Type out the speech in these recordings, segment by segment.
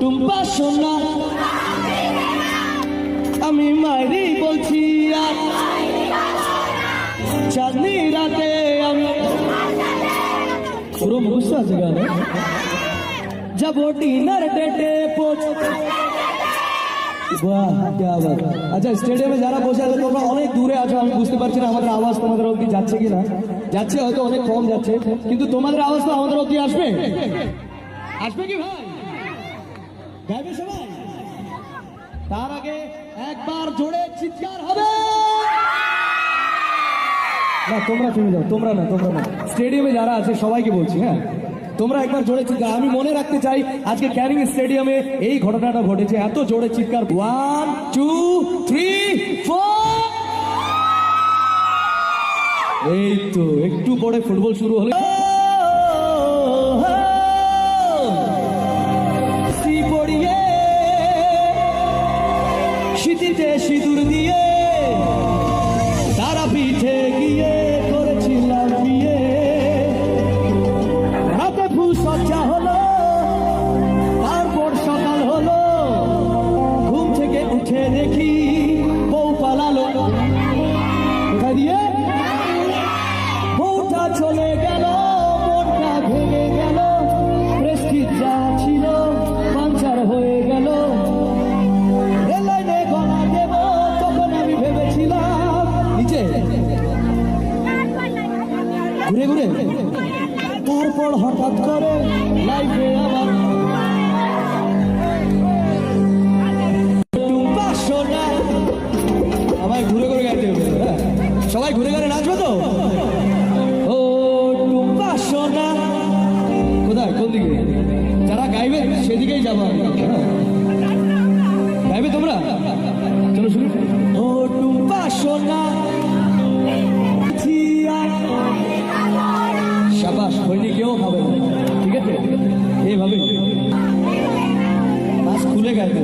টুম্পা সোনা। আমি মারি বলছি আর চাঁদনি রাতে আমি পুরো মুখস্থ আছে গান যাব ডিনার ডেটে আচ্ছা স্টেডিয়ামে যারা বসে আছে, তোমরা অনেক দূরে আছো, আমি বুঝতে পারছি না আমাদের আওয়াজ তোমাদের অবধি যাচ্ছে কিনা। যাচ্ছে হয়তো অনেক কম যাচ্ছে, কিন্তু তোমাদের আওয়াজ তো আমাদের অবধি আসবে। আসবে কি ভাই? গাইবে সবাই। তার আগে একবার জোরে চিৎকার হবে। না, তোমরা যাও, তোমরা না তোমরা না। স্টেডিয়ামে যারা আছে, সবাইকে বলছি হ্যাঁ? তোমরা একবার জোরে চিৎকার, আমি মনে রাখতে চাই, আজকে ক্যারিং স্টেডিয়ামে এই ঘটনাটা ঘটেছে। এত জোরে চিৎকার ওয়ান টু থ্রি ফোর এই তো, একটু পরে ফুটবল শুরু হলে। শীতিতে সিঁদুর দিয়ে ঘুরে তারপর হঠাৎ করে লাইফে আমায় ঘুরে ঘুরে হ্যাঁ? সবাই ঘুরে ঘুরে নাচবে তো? ও টুম্পা সোনা কোথায়? কোন দিকে? যারা গাইবে, সেদিকেই যাব হ্যাঁ? গাইবে তোমরা? হয়নি কেউ খাবে ঠিক আছে? এইভাবে আজ খুলে গাইবে।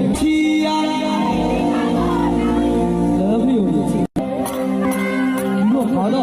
Love you. খাওয়া